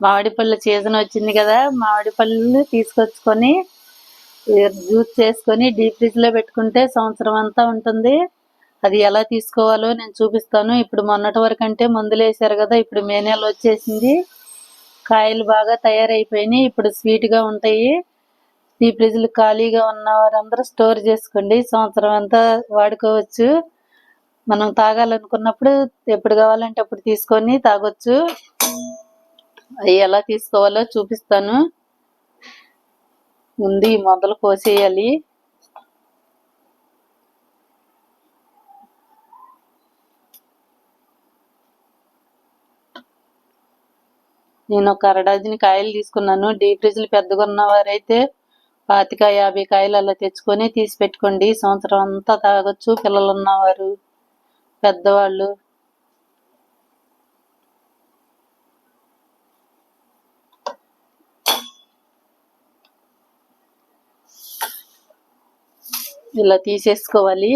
మామిడి పళ్ళు సీజన్ వచ్చింది కదా మామిడి పళ్ళు తీసుకొచ్చుకొని జ్యూస్ చేసుకొని డీప్ ఫ్రిడ్జ్లో పెట్టుకుంటే సంవత్సరం అంతా ఉంటుంది. అది ఎలా తీసుకోవాలో నేను చూపిస్తాను. ఇప్పుడు మొన్నటి వరకు అంటే మందులు వేసారు కదా ఇప్పుడు మే నెల వచ్చేసింది. కాయలు బాగా తయారైపోయినాయి ఇప్పుడు స్వీట్గా ఉంటాయి. డీప్ ఫ్రిడ్జ్లు ఖాళీగా ఉన్న వారందరూ స్టోర్ చేసుకోండి. సంవత్సరం అంతా వాడుకోవచ్చు. మనం తాగాలనుకున్నప్పుడు ఎప్పుడు కావాలంటే అప్పుడు తీసుకొని తాగొచ్చు. అవి ఎలా తీసుకోవాలో చూపిస్తాను. ముందు ఈ మొదలు కోసేయాలి. నేను ఒక అర కాయలు తీసుకున్నాను. డీప్ ఫ్రిడ్జ్లు పెద్దగా ఉన్నవారైతే పాతిక యాభై కాయలు అలా తెచ్చుకొని తీసి పెట్టుకోండి. సంవత్సరం అంతా తాగొచ్చు. పిల్లలు ఉన్నవారు పెద్దవాళ్ళు. ఇలా తీసేసుకోవాలి.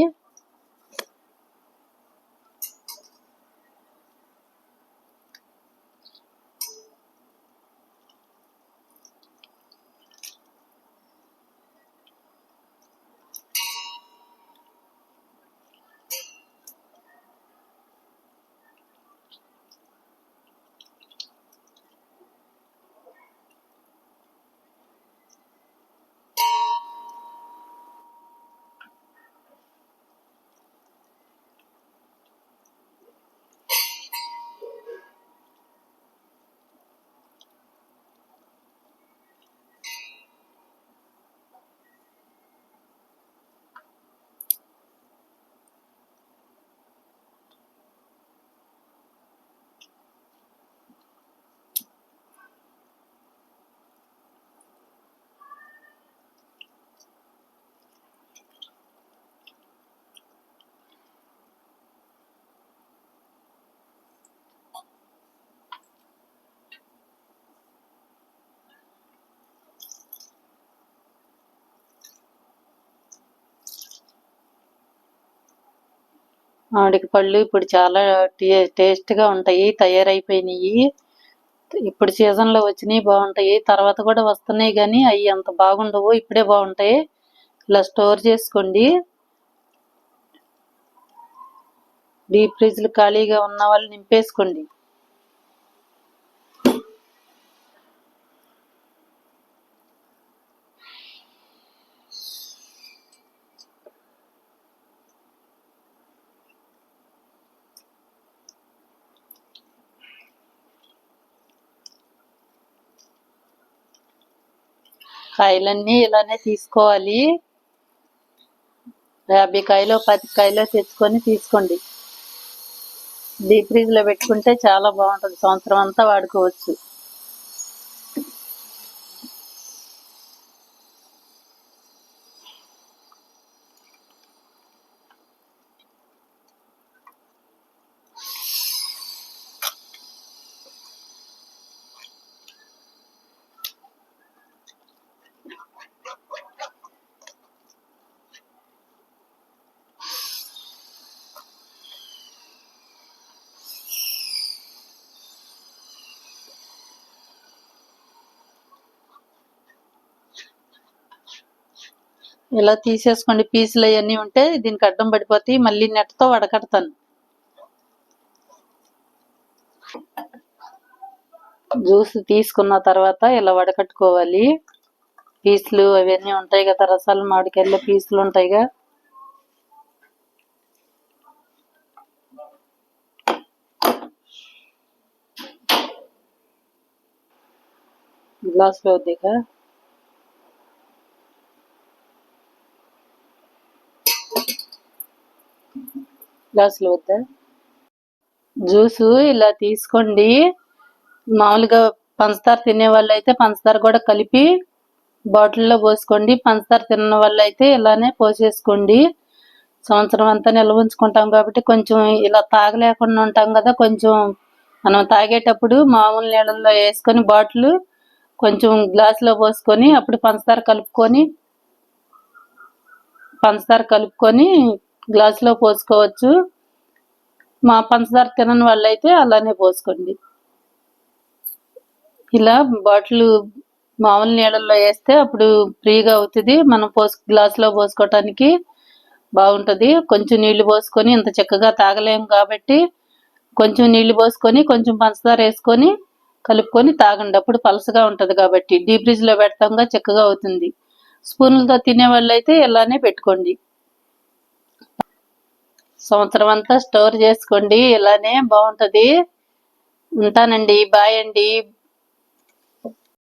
మామిడికి పళ్ళు ఇప్పుడు చాలా టే- టేస్ట్గా ఉంటాయి తయారైపోయినాయి. ఇప్పుడు సీజన్లో వచ్చినాయి బాగుంటాయి తర్వాత కూడా వస్తున్నాయి కానీ అవి అంత బాగుండవు ఇప్పుడే బాగుంటాయి. ఇలా స్టోర్ చేసుకోండి. డీప్ ఫ్రిడ్జ్లు ఖాళీగా ఉన్న వాళ్ళు నింపేసుకోండి. కాయలన్నీ ఇలానే తీసుకోవాలి. యాభై కాయలు పది కాయలు తెచ్చుకొని తీసుకోండి. డీప్ ఫ్రీజ్లో లో పెట్టుకుంటే చాలా బాగుంటుంది. సంవత్సరం అంతా వాడుకోవచ్చు. ఇలా తీసేసుకోండి. పీసులు అవన్నీ ఉంటే దీనికి అడ్డం పడిపోతాయి. మళ్ళీ నెట్తో వడకడతాను. జ్యూస్ తీసుకున్న తర్వాత ఇలా వడకట్టుకోవాలి. పీసులు అవన్నీ ఉంటాయి కదా రసాలు మామిడికాయల్లో పీసులు ఉంటాయిగా. గ్లాస్లో వద్దిగా గ్లాసులు వద్దా? జ్యూస్ ఇలా తీసుకోండి. మామూలుగా పంచదార తినే వాళ్ళు అయితే పంచదార కూడా కలిపి బాటిల్లో పోసుకోండి. పంచదార తిన్న వాళ్ళు అయితే ఇలానే పోసేసుకోండి. సంవత్సరం అంతా నిల్వ ఉంచుకుంటాం కాబట్టి కొంచెం ఇలా తాగలేకుండా ఉంటాం కదా కొంచెం మనం తాగేటప్పుడు మామూలు నీళ్ళల్లో వేసుకొని బాటిల్ కొంచెం గ్లాసులో పోసుకొని అప్పుడు పంచదార కలుపుకొని పంచదార కలుపుకొని గ్లాసులో పోసుకోవచ్చు. మా పంచదార తినని వాళ్ళైతే అలానే పోసుకోండి. ఇలా బాటిల్ మామూలు నీళ్ళల్లో వేస్తే అప్పుడు ఫ్రీగా అవుతుంది. మనం పోసు గ్లాసులో పోసుకోవటానికి బాగుంటుంది. కొంచెం నీళ్ళు పోసుకొని ఇంత చక్కగా తాగలేము కాబట్టి కొంచెం నీళ్ళు పోసుకొని కొంచెం పంచదార వేసుకొని కలుపుకొని తాగండి. అప్పుడు పలసగా ఉంటుంది కాబట్టి. డీప్ ఫ్రిడ్జ్లో పెడతాంగా చక్కగా అవుతుంది. స్పూన్లతో తినే వాళ్ళైతే ఇలానే పెట్టుకోండి. సంవత్సరం అంతా స్టోర్ చేసుకోండి ఇలానే బాగుంటది. ఉంటానండి బాయ్ అండి.